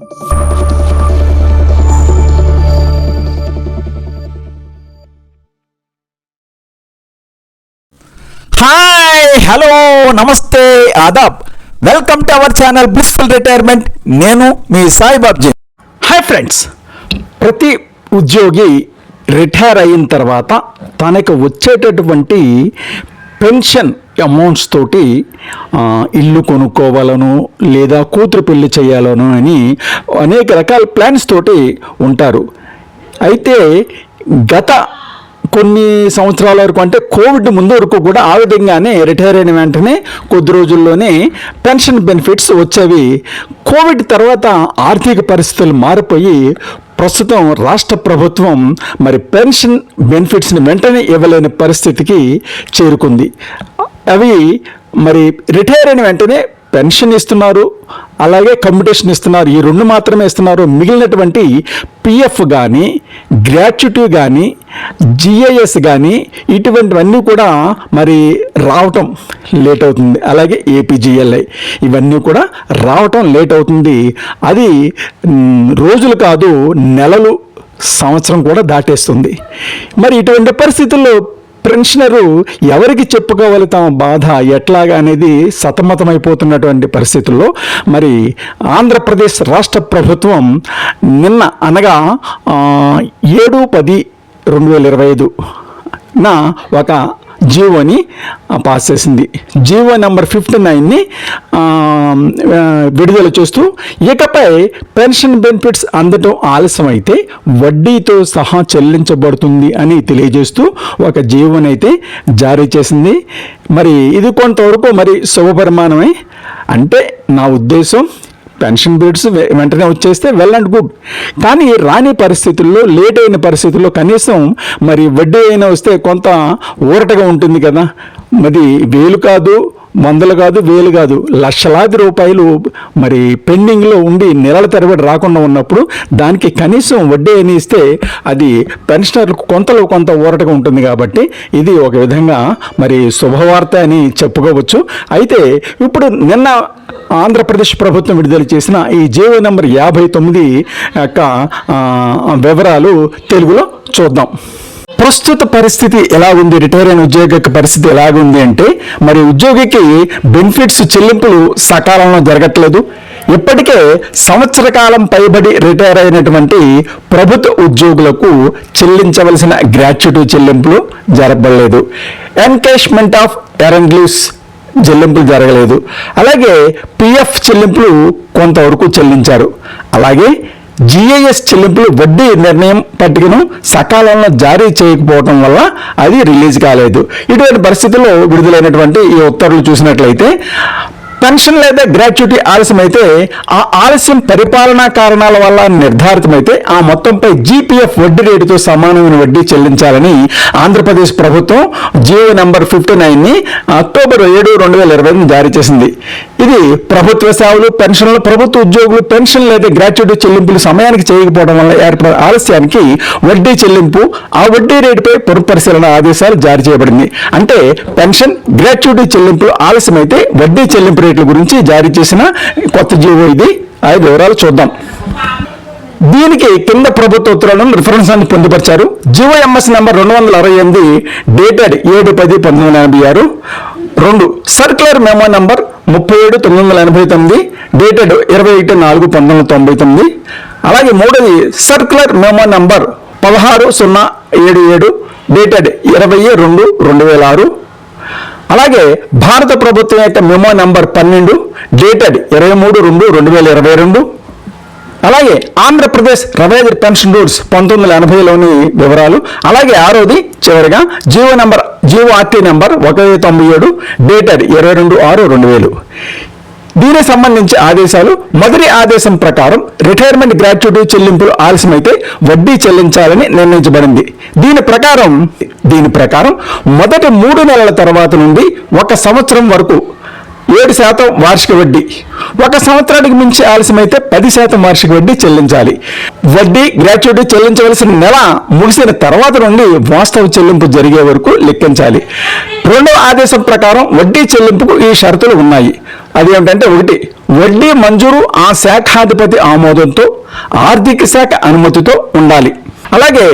Hi hello నమస్తే Aadab. Welcome to our channel blissful retirement నేను మీ సాయి బాబ్జీ. హాయ్ ఫ్రెండ్స్ ప్రతి ఉద్యోగి రిటైర్ అయిన తర్వాత తనకు వచ్చేటటువంటి పెన్షన్ అమౌంట్స్ తోటి ఇల్లు కొనుక్కోవాలను లేదా కూతురు పెళ్ళి చేయాలను అని అనేక రకాల ప్లాన్స్ తోటి ఉంటారు. అయితే గత కొన్ని సంవత్సరాల వరకు అంటే కోవిడ్ ముందు వరకు కూడా ఆ విధంగానే రిటైర్ అయిన వెంటనే కొద్ది రోజుల్లోనే పెన్షన్ బెనిఫిట్స్ వచ్చేవి. కోవిడ్ తర్వాత ఆర్థిక పరిస్థితులు మారిపోయి ప్రస్తుతం రాష్ట్ర ప్రభుత్వం మరి పెన్షన్ బెనిఫిట్స్ని వెంటనే ఇవ్వలేని పరిస్థితికి చేరుకుంది. అవి మరి రిటైర్ అయిన వెంటనే పెన్షన్ ఇస్తున్నారు అలాగే కమ్యూటేషన్ ఇస్తున్నారు. ఈ రెండు మాత్రమే ఇస్తున్నారు. మిగిలినటువంటి పిఎఫ్ కానీ గ్రాట్యుటీ కానీ జిఐఎస్ కానీ ఇటువంటివన్నీ కూడా మరి రావటం లేట్ అవుతుంది. అలాగే ఏపీజిఎల్ఐ ఇవన్నీ కూడా రావటం లేట్ అవుతుంది. అది రోజులు కాదు నెలలు సంవత్సరం కూడా దాటేస్తుంది. మరి ఇటువంటి పరిస్థితుల్లో పెన్షనరు ఎవరికి చెప్పుకోవాలి తమ బాధ ఎట్లాగా అనేది సతమతమైపోతున్నటువంటి పరిస్థితుల్లో మరి ఆంధ్రప్రదేశ్ రాష్ట్ర ప్రభుత్వం నిన్న అనగా ఏడు పది రెండు వేల ఇరవై ఐదు నా ఒక జీవోని పాస్ చేసింది. జీవో నెంబర్ ఫిఫ్టీ నైన్ని విడుదల చేస్తూ ఇకపై పెన్షన్ బెనిఫిట్స్ అందటం ఆలస్యమైతే వడ్డీతో సహా చెల్లించబడుతుంది అని తెలియజేస్తూ ఒక జీవోని అయితే జారీ చేసింది. మరి ఇది కొంతవరకు మరి శుభపరిమాణమే అంటే నా ఉద్దేశం పెన్షన్ బిడ్స్ వెంటనే వచ్చేస్తే వెల్ అండ్ గుడ్. కానీ రాని పరిస్థితుల్లో లేట్ అయిన పరిస్థితుల్లో కనీసం మరి వడ్డీ అయినా వస్తే కొంత ఊరటగా ఉంటుంది కదా. మరి వేలు కాదు వందలు కాదు వేలు కాదు లక్షలాది రూపాయలు మరి పెండింగ్లో ఉండి నెలల తరబడి రాకుండా ఉన్నప్పుడు దానికి కనీసం వడ్డీ అని ఇస్తే అది పెన్షనర్లకు కొంతలో కొంత ఊరటగా ఉంటుంది కాబట్టి ఇది ఒక విధంగా మరి శుభవార్త అని చెప్పుకోవచ్చు. అయితే ఇప్పుడు నిన్న ఆంధ్రప్రదేశ్ ప్రభుత్వం విడుదల చేసిన ఈ జీవో నెంబర్ యాభై తొమ్మిది యొక్క వివరాలు తెలుగులో చూద్దాం. ప్రస్తుత పరిస్థితి ఎలా ఉంది? రిటైర్ అయిన ఉద్యోగి యొక్క పరిస్థితి ఎలాగుంది అంటే మరి ఉద్యోగికి బెనిఫిట్స్ చెల్లింపులు సకాలంలో జరగట్లేదు. ఇప్పటికే సంవత్సర కాలం పైబడి రిటైర్ అయినటువంటి ప్రభుత్వ ఉద్యోగులకు చెల్లించవలసిన గ్రాట్యుటీ చెల్లింపులు జరగబడలేదు. ఎన్కేష్మెంట్ ఆఫ్ ఎరంగ్లీస్ చెల్లింపులు జరగలేదు. అలాగే పిఎఫ్ చెల్లింపులు కొంతవరకు చెల్లించారు. అలాగే జిఐఎస్ చెల్లింపులు వడ్డీ నిర్ణయం పట్టికను సకాలంలో జారీ చేయకపోవడం వల్ల అది రిలీజ్ కాలేదు. ఇటువంటి పరిస్థితుల్లో విడుదలైనటువంటి ఈ ఉత్తర్వులు చూసినట్లయితే పెన్షన్ లేదా గ్రాట్యుటీ ఆలస్యమైతే ఆ ఆలస్యం పరిపాలనా కారణాల వల్ల నిర్ధారితమైతే ఆ మొత్తంపై జీపీఎఫ్ వడ్డీ రేటుతో సమానమైన వడ్డీ చెల్లించాలని ఆంధ్రప్రదేశ్ ప్రభుత్వం జియో నెంబర్ ఫిఫ్టీ నైన్ని అక్టోబర్ ఏడు రెండు వేల ఇరవై జారీ చేసింది. ఇది ప్రభుత్వ సేవలు పెన్షన్లు ప్రభుత్వ ఉద్యోగులు పెన్షన్ లేదా గ్రాట్యుటీ చెల్లింపులు సమయానికి చేయకపోవడం వల్ల ఏర్పడిన ఆలస్యానికి వడ్డీ చెల్లింపు ఆ వడ్డీ రేటుపై పునఃపరిశీలన ఆదేశాలు జారీ చేయబడింది. అంటే పెన్షన్ గ్రాట్యుటీ చెల్లింపులు ఆలస్యమైతే వడ్డీ చెల్లింపు రేట్ల గురించి జారీ చేసిన కొత్త జీవో ఇది. ఆ వివరాలు చూద్దాం. దీనికి కింద ప్రభుత్వ ఉత్తర్వులను రిఫరెన్స్ అని పొందుపరిచారు. జిఓఎంఎస్ నెంబర్ రెండు వందల అరవై ఎనిమిది డేటెడ్ ఏడు పది పంతొమ్మిది వందల ఎనభై ఆరు. రెండు సర్క్యులర్ మెమో నంబర్ ముప్పై ఏడు తొమ్మిది వందల ఎనభై తొమ్మిది డేటెడ్ ఇరవై ఒకటి నాలుగు పంతొమ్మిది వందల తొంభై తొమ్మిది. అలాగే మూడోది సర్క్యులర్ మెమో నంబర్ పదహారు సున్నా ఏడు ఏడు డేటెడ్ ఇరవై రెండు రెండు వేల ఆరు. అలాగే భారత ప్రభుత్వం యొక్క మెమో నంబర్ పన్నెండు డేటెడ్ ఇరవై మూడు రెండు రెండు వేల ఇరవై రెండు. అలాగే ఆంధ్రప్రదేశ్ రవైదర్ పెన్షన్ రూల్స్ పంతొమ్మిది వందల ఎనభైలోని వివరాలు. అలాగే ఆరోది చివరిగా GO number GO RT number ఒక వెయ్యి తొంభై ఏడు డేటెడ్ ఇరవై రెండు ఆరు రెండు వేలు. దీనికి సంబంధించి ఆదేశాలు మొదటి ఆదేశం ప్రకారం రిటైర్మెంట్ గ్రాట్యుటీ చెల్లింపులు ఆలస్యమైతే వడ్డీ చెల్లించాలని నిర్ణయించబడింది. దీని ప్రకారం దీని ప్రకారం మొదటి మూడు నెలల తర్వాత నుండి ఒక సంవత్సరం వరకు ఏడు శాతం వార్షిక వడ్డీ. ఒక సంవత్సరానికి మించి ఆలస్యమైతే పది శాతం వార్షిక వడ్డీ చెల్లించాలి. వడ్డీ గ్రాట్యుటీ చెల్లించవలసిన నెల ముగిసిన తర్వాత నుండి వాస్తవ చెల్లింపు జరిగే వరకు లెక్కించాలి. రెండవ ఆదేశం ప్రకారం వడ్డీ చెల్లింపుకు ఈ షరతులు ఉన్నాయి. అది ఏంటంటే ఒకటి వడ్డీ మంజూరు ఆ శాఖాధిపతి ఆమోదంతో ఆర్థిక శాఖ అనుమతితో ఉండాలి. అలాగే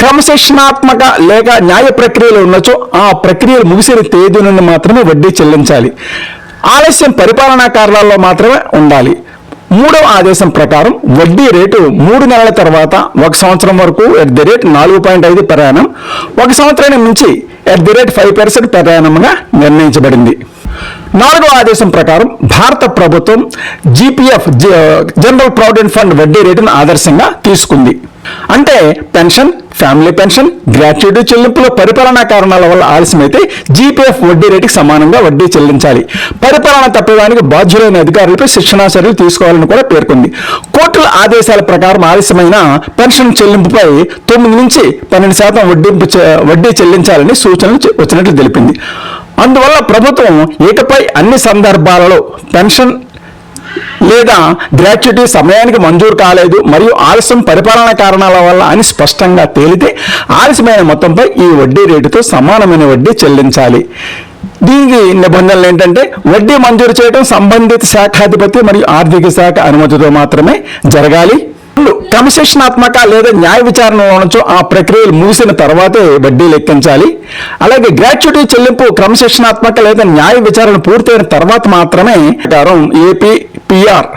క్రమశిక్షణాత్మక లేక న్యాయ ప్రక్రియలు ఉన్నచో ఆ ప్రక్రియలు ముగిసిన తేదీ నుండి మాత్రమే వడ్డీ చెల్లించాలి. ఆలస్యం పరిపాలనా కారణాల్లో మాత్రమే ఉండాలి. మూడవ ఆదేశం ప్రకారం వడ్డీ రేటు మూడు నెలల తర్వాత ఒక సంవత్సరం వరకు ఎట్ ది రేట్ నాలుగు పాయింట్ ఐదు ప్రయాణం ఒక సంవత్సరానికి మించి at the rate five percent ప్రయాణంగా నిర్ణయించబడింది. నాలుగవ ఆదేశం ప్రకారం భారత ప్రభుత్వం జీపీఎఫ్ జనరల్ ప్రావిడెంట్ ఫండ్ వడ్డీ రేటును ఆదర్శంగా తీసుకుంది. అంటే పెన్షన్ ఫ్యామిలీ పెన్షన్ గ్రాట్యుటీ చెల్లింపుల పరిపాలనా కారణాల వల్ల ఆలస్యమైతే జీపీఎఫ్ వడ్డీ రేటుకి సమానంగా వడ్డీ చెల్లించాలి. పరిపాలన తప్పడానికి బాధ్యులైన అధికారులపై శిక్షణా చర్యలు తీసుకోవాలని కూడా పేర్కొంది. కోర్టుల ఆదేశాల ప్రకారం ఆలస్యమైన పెన్షన్ చెల్లింపుపై తొమ్మిది నుంచి పన్నెండు శాతం వడ్డింపు వడ్డీ చెల్లించాలని సూచనలు వచ్చినట్లు తెలిపింది. అందువల్ల ప్రభుత్వం ఇకపై అన్ని సందర్భాలలో పెన్షన్ లేదా గ్రాట్యుటీ సమయానికి మంజూరు కాలేదు మరియు ఆలస్యం పరిపాలన కారణాల వల్ల అని స్పష్టంగా తేలితే ఆలస్యమైన మొత్తంపై ఈ వడ్డీ రేటుతో సమానమైన వడ్డీ చెల్లించాలి. దీనికి నిబంధనలు ఏంటంటే వడ్డీ మంజూరు చేయడం సంబంధిత శాఖాధిపతి మరియు ఆర్థిక శాఖ అనుమతితో మాత్రమే జరగాలి. క్రమశిక్షణాత్మక లేదా న్యాయ విచారణ ఉండొచ్చు. ఆ ప్రక్రియలు ముగిసిన తర్వాతే వడ్డీ లెక్కించాలి. అలాగే గ్రాట్యుటీ చెల్లింపు క్రమశిక్షణాత్మక లేదా న్యాయ విచారణ పూర్తయిన తర్వాత మాత్రమే ప్రకారం ఏపీ పిఆర్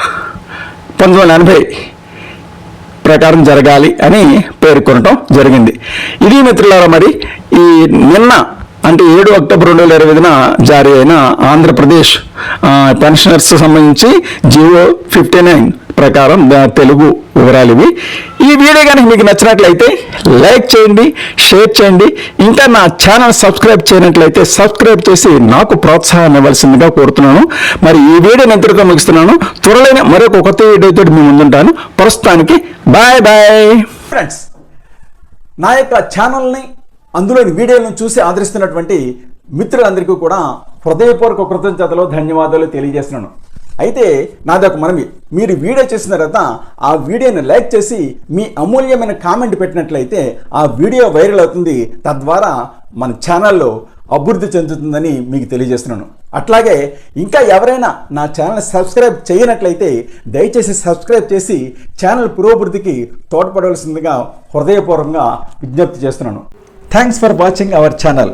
పంతొమ్మిది వందల ఎనభై ప్రకారం జరగాలి అని పేర్కొనటం జరిగింది. ఇది మిత్రులారా మరి ఈ నిన్న అంటే ఏడు అక్టోబర్ రెండు వేల ఇరవై జారీ అయిన ఆంధ్రప్రదేశ్ పెన్షనర్స్ సంబంధించి జియో ఫిఫ్టీ నైన్ ప్రకారం తెలుగు వివరాలు ఇవి. ఈ వీడియో కనుక మీకు నచ్చినట్లయితే లైక్ చేయండి షేర్ చేయండి. ఇంకా నా ఛానల్ సబ్స్క్రైబ్ చేయనట్లయితే సబ్స్క్రైబ్ చేసి నాకు ప్రోత్సాహం ఇవ్వాల్సిందిగా కోరుతున్నాను. మరి ఈ వీడియో ఎంతటితో ముగిస్తున్నాను. త్వరలోనే మరొక కొత్త వీడియోతో మీ ముందుంటాను. ప్రస్తుతానికి బాయ్ బాయ్. ఫ్రెండ్స్ నా యొక్క ఛానల్ని అందులోని వీడియోలను చూసి ఆదరిస్తున్నటువంటి మిత్రులందరికీ కూడా హృదయపూర్వక కృతజ్ఞతలో ధన్యవాదాలు తెలియజేస్తున్నాను. అయితే నాదొక మనవి మీరు వీడియో చేసిన తర్వాత ఆ వీడియోని లైక్ చేసి మీ అమూల్యమైన కామెంట్ పెట్టినట్లయితే ఆ వీడియో వైరల్ అవుతుంది. తద్వారా మన ఛానల్లో అభివృద్ధి చెందుతుందని మీకు తెలియజేస్తున్నాను. అట్లాగే ఇంకా ఎవరైనా నా ఛానల్ సబ్స్క్రైబ్ చేయనట్లయితే దయచేసి సబ్స్క్రైబ్ చేసి ఛానల్ పురోభివృద్ధికి తోడ్పడవలసిందిగా హృదయపూర్వకంగా విజ్ఞప్తి చేస్తున్నాను. Thanks for watching our channel